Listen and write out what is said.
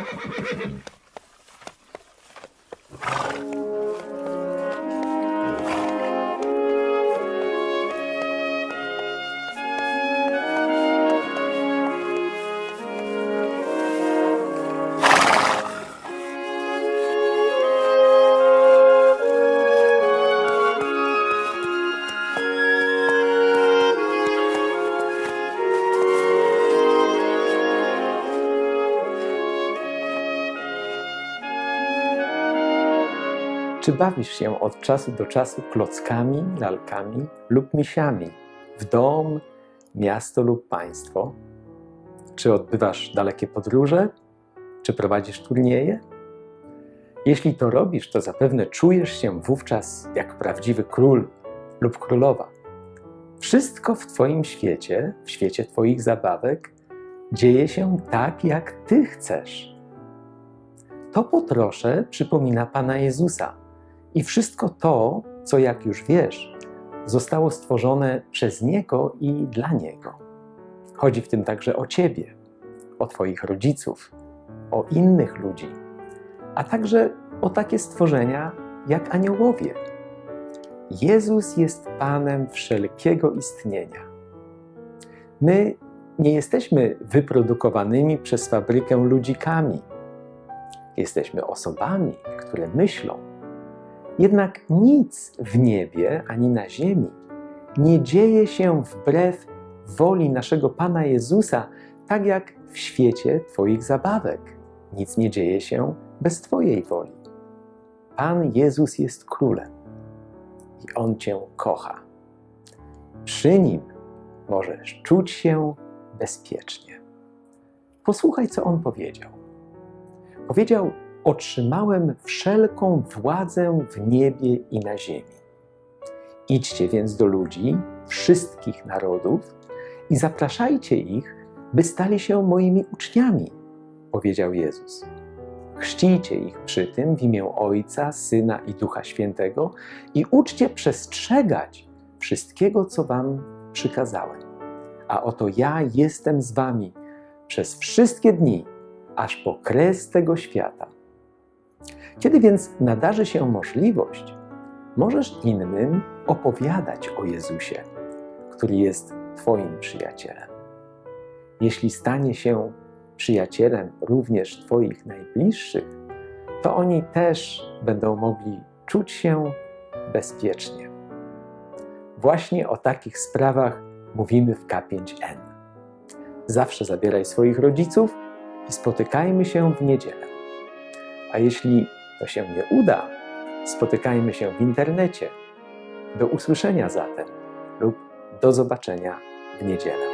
Ha ha ha ha! Czy bawisz się od czasu do czasu klockami, lalkami lub misiami w dom, miasto lub państwo? Czy odbywasz dalekie podróże? Czy prowadzisz turnieje? Jeśli to robisz, to zapewne czujesz się wówczas jak prawdziwy król lub królowa. Wszystko w Twoim świecie, w świecie Twoich zabawek, dzieje się tak, jak Ty chcesz. To po trosze przypomina Pana Jezusa i wszystko to, co jak już wiesz, zostało stworzone przez Niego i dla Niego. Chodzi w tym także o Ciebie, o Twoich rodziców, o innych ludzi, a także o takie stworzenia jak aniołowie. Jezus jest Panem wszelkiego istnienia. My nie jesteśmy wyprodukowanymi przez fabrykę ludzikami. Jesteśmy osobami, które myślą. Jednak nic w niebie ani na ziemi nie dzieje się wbrew woli naszego Pana Jezusa, tak jak w świecie Twoich zabawek. Nic nie dzieje się bez Twojej woli. Pan Jezus jest królem i On Cię kocha. Przy Nim możesz czuć się bezpiecznie. Posłuchaj, co On powiedział. Powiedział: Otrzymałem wszelką władzę w niebie i na ziemi. Idźcie więc do ludzi wszystkich narodów i zapraszajcie ich, by stali się moimi uczniami, powiedział Jezus. Chrzcijcie ich przy tym w imię Ojca, Syna i Ducha Świętego i uczcie przestrzegać wszystkiego, co Wam przykazałem. A oto ja jestem z Wami przez wszystkie dni, aż po kres tego świata. Kiedy więc nadarzy się możliwość, możesz innym opowiadać o Jezusie, który jest Twoim przyjacielem. Jeśli stanie się przyjacielem również Twoich najbliższych, to oni też będą mogli czuć się bezpiecznie. Właśnie o takich sprawach mówimy w K5N. Zawsze zabieraj swoich rodziców i spotykajmy się w niedzielę. A jeśli to się nie uda, spotykajmy się w internecie. Do usłyszenia zatem lub do zobaczenia w niedzielę.